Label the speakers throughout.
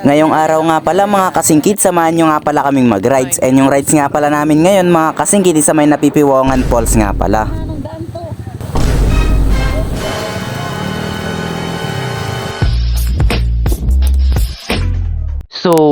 Speaker 1: Ngayong araw nga pala mga kasingkit, samahan nyo nga pala kaming mag-rides. And yung rides nga pala namin ngayon mga kasingkit, isa may napipiwongan falls nga pala.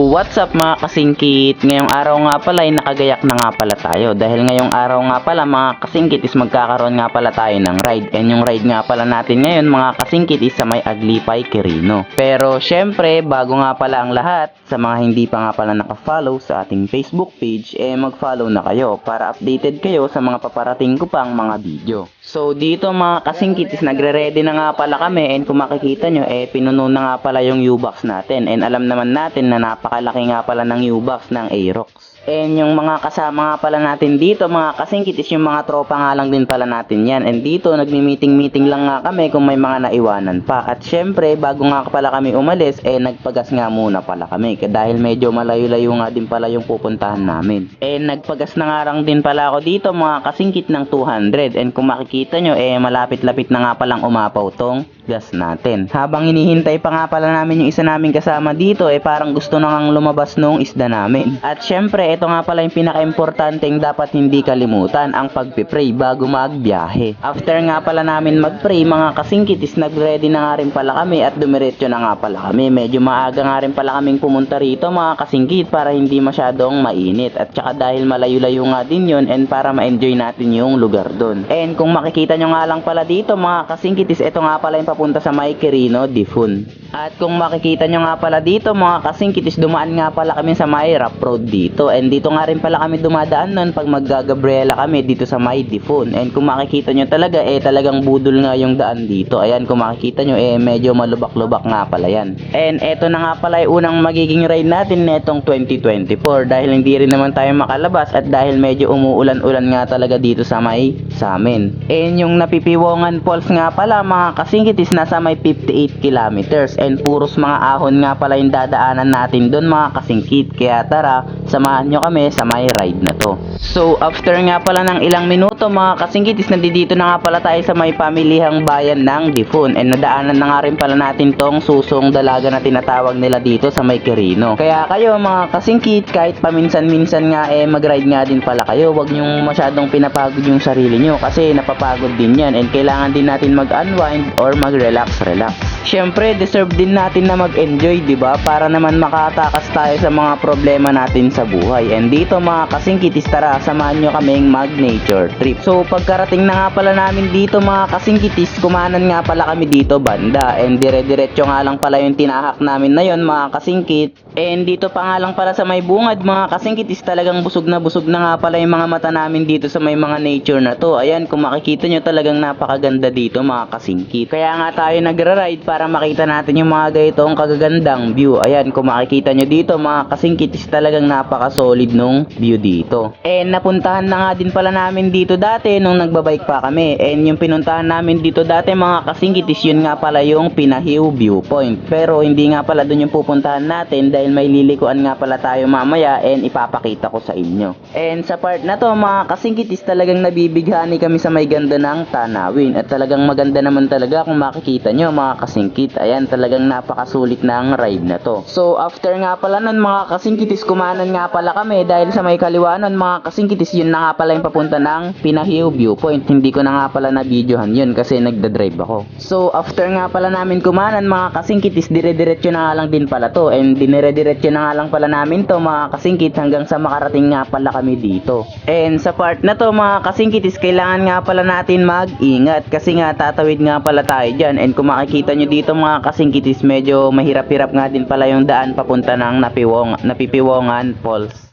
Speaker 1: What's up mga kasingkit? Ngayong araw nga pala ay nakagayak na nga pala tayo. Dahil ngayong araw nga pala mga kasingkit is magkakaroon nga pala tayo ng ride. And yung ride nga pala natin ngayon mga kasingkit is sa may Aglipay, Quirino. Pero syempre, bago nga pala ang lahat, sa mga hindi pa nga pala nakafollow sa ating Facebook page, eh mag-follow na kayo para updated kayo sa mga paparating ko pang mga video. So dito mga kasingkit is nagre-ready na nga pala kami and kung makikita nyo eh pinuno na nga pala yung U-box natin and alam naman natin na napakalaki nga pala ng U-box ng Aerox. And yung mga kasama nga pala natin dito mga kasingkit is yung mga tropa nga lang din pala natin yan and dito nagmi-meeting-meeting lang nga kami kung may mga naiwanan pa at syempre bago nga pala kami umalis eh nagpagas nga muna pala kami dahil medyo malayo-layo nga din pala yung pupuntahan namin. And nagpagas na nga lang din pala ako dito mga kasingkit ng 200 and kung makikita nyo eh malapit-lapit na nga palang umapaw tong gas natin. Habang hinihintay pa nga pala namin yung isa naming kasama dito eh parang gusto na ngang lumabas nung isda namin. At syempre ito nga pala yung pinaka-importanteng dapat hindi kalimutan ang pagpipray bago magbiyahe. After nga pala namin magpray mga kasingkit is nag-ready na nga rin pala kami at dumiretso na nga pala kami. Medyo maaga nga rin pala kaming pumunta rito mga kasingkit para hindi masyadong mainit. At saka dahil malayo-layo nga din yun and para ma-enjoy natin yung lugar doon. And kung makikita nyo nga lang pala dito mga kasingkit is ito nga pala yung papunta sa May Quirino, Difun. At kung makikita nyo nga pala dito mga kasingkit is dumaan nga pala kami sa May Rap Road dito. And dito nga rin pala kami dumadaan nun pag magga-Gabriela kami dito sa May Difun. And kung makikita nyo talaga eh talagang budol nga yung daan dito. Ayan kung makikita nyo eh medyo malubak-lubak nga pala yan. And eto na nga pala yung unang magiging ride natin netong 2024 dahil hindi rin naman tayo makalabas at dahil medyo umuulan-ulan nga talaga dito sa may sa amin. And yung napipiwongan falls nga pala mga kasingkit is nasa may 58 kilometers and puros mga ahon nga pala yung dadaanan natin doon mga kasingkit. Kaya tara, samahan nyo kami sa may ride na to. So after nga pala ng ilang minuto mga kasingkit is nandito na nga pala tayo sa may pamilihang bayan ng Difun and nadaanan na nga rin pala natin tong susong dalaga na tinatawag nila dito sa may Quirino. Kaya kayo mga kasingkit kahit paminsan-minsan nga eh mag-ride nga din pala kayo wag nyong masyadong pinapagod yung sarili nyo kasi napapagod din yan and kailangan din natin mag-unwind or mag-relax relax. Syempre deserve din natin na mag-enjoy 'di ba para naman makatakas tayo sa mga problema natin sa buhay. And dito mga kasingkitis tara samahan nyo kaming mag-nature trip. So pagkarating na nga pala namin dito mga kasingkitis kumanan nga pala kami dito banda and dire-diretso nga lang pala yung tinahak namin na yon mga kasingkit. And dito pa nga lang pala sa may bungad mga kasingkitis talagang busog na busog na nga pala yung mga mata namin dito sa may mga nature na to. Ayan kung makikita nyo talagang napakaganda dito mga kasingkit. Kaya nga tayo nagra-ride para makita natin yung mga gayetong kagagandang view. Ayan kung makikita nyo dito mga kasingkit is talagang napaka-solid nung view dito. And napuntahan na nga din pala namin dito dati nung nagbabike pa kami. And yung pinuntahan namin dito dati mga kasingkit is yun nga pala yung Pinahiw Viewpoint. Pero hindi nga pala dun yung pupuntahan natin dahil may lilikuan nga pala tayo mamaya and ipapakita ko sa inyo. And sa part na to mga kasingkit is talagang nabibighani kami sa may ganda ng tanawin. At talagang maganda naman talaga kung makikita nyo mga kasingkit. Ayan talagang napakasulit ng ride na to. So after nga pala nun mga kasingkit is kumanan nga pala kami dahil sa may kaliwanan mga kasingkit is yun na nga pala yung papunta ng Pinahiw Viewpoint. Hindi ko na nga pala na videohan yun kasi nagda-drive ako. So after nga pala namin kumanan mga kasingkit is dire-diretso na nga lang din pala to and dinire-diretso na nga lang pala namin to mga kasingkit hanggang sa makarating nga pala kami dito. And sa part na to mga kasingkit is kailangan nga pala natin mag-ingat kasi nga tatawid nga pala tayo dyan and kung makikita nyo dito mga kasingkit is medyo mahirap-hirap nga din pala yung daan papunta ng napiwong, napipiwongan falls.